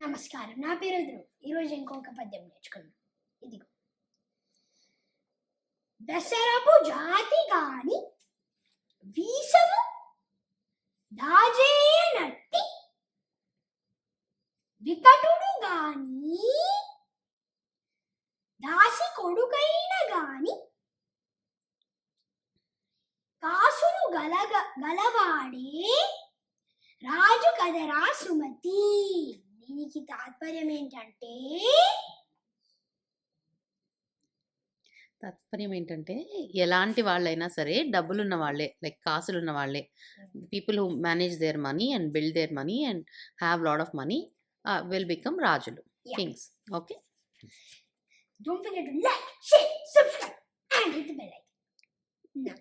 నమస్కారం. నా పేరు ధ్రువ్. ఈరోజు ఇంకొక పద్యం నేర్చుకున్నాను ఇదిగో. దసరపు జాతి గాని వీసము దాజేయనట్టి వికటుడు గాని దాసి కొడుకైన గాని కాసును గలగ గలవాడే రాజు కదరా సుమతి. తాత్పర్యం ఏంటంటే తాత్పర్యం ఏంటంటే ఎలాంటి వాళ్ళైనా సరే డబ్బులున్న వాళ్ళే లైక్ కాసులున్న వాళ్ళే. People who manage their money and build their money and have lot of money will become రాజులు. Kings okay don't forget to like, share, subscribe, and hit the bell icon.